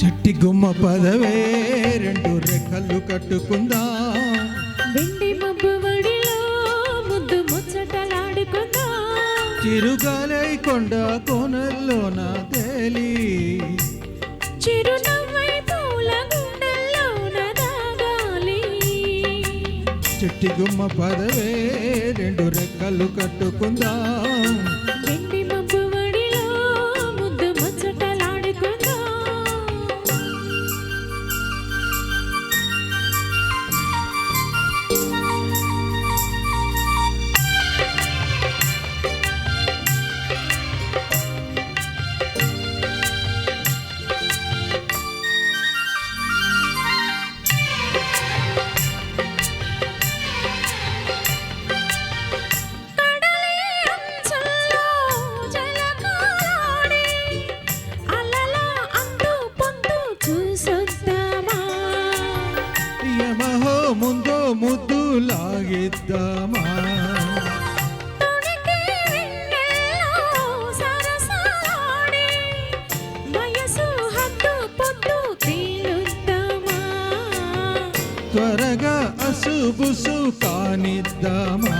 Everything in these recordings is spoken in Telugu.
చెట్టి గుమ్మ పదవే రెండు రెక్కలు కట్టుకుందా? వెండి మబ్బు చిరుగాలై కొండ కోనల్లోన తేలి. చెట్టి గుమ్మ పదవే రెండు రెక్కలు కట్టుకుందాం. త్వరగా అసుబుసు కానిద్దామా?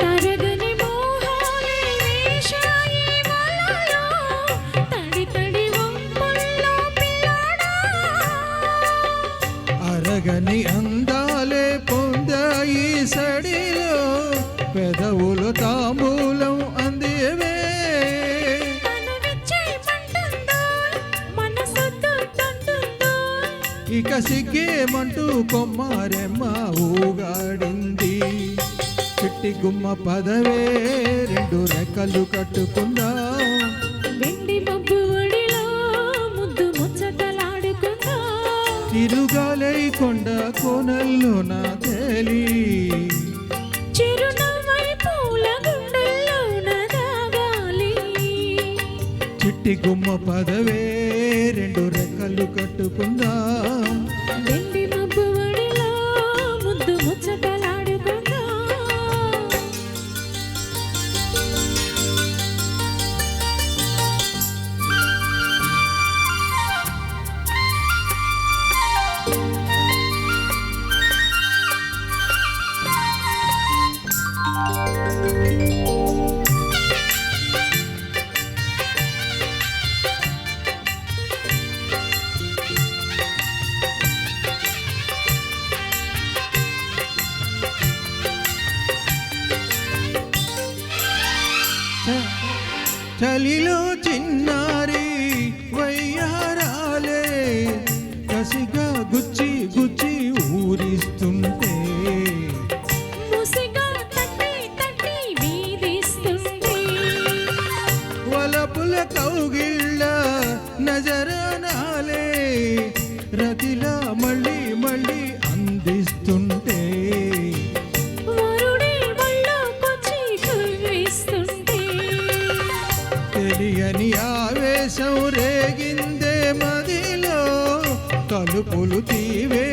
తరగని మోహాలే సడిలో పెదవులు తాంబూలం అందేవే. ఇక సిగ్గేమంటూ కొమ్మారెమ్మ ఊగాడింది. చిట్టి గుమ్మ పదవే రెండు రెక్కలు కట్టుకుందాం. తిరుగాలై కొండ కోనల్లోన తేలి చిట్టి గుమ్మ పదవే రెండు రెక్కలు కట్టుకుందాం. చలిలో చిన్నారి వయ్యారాలే కసిగా గుచ్చి గుచ్చి ఊరిస్తుంటే. వలపుల కౌగిళ్ళ నజరనాలే రతిలా తెలియని ఆవేశం రేగిందే మదిలో తలుపులు తీవే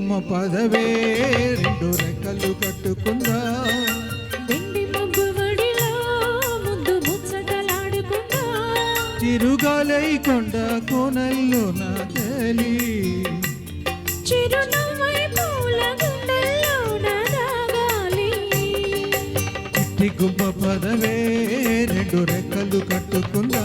ఈ గొమ్మ పదవే రెండు రెక్కలు కట్టుకుందా? తిరుగాలై కొండ కోనల్లో నా తేలి. చిరునవ్వై పూల గుండెల్లో నదాగాలి చిట్టి గుమ్మ పదవే రెండు రెక్కలు కట్టుకుందా?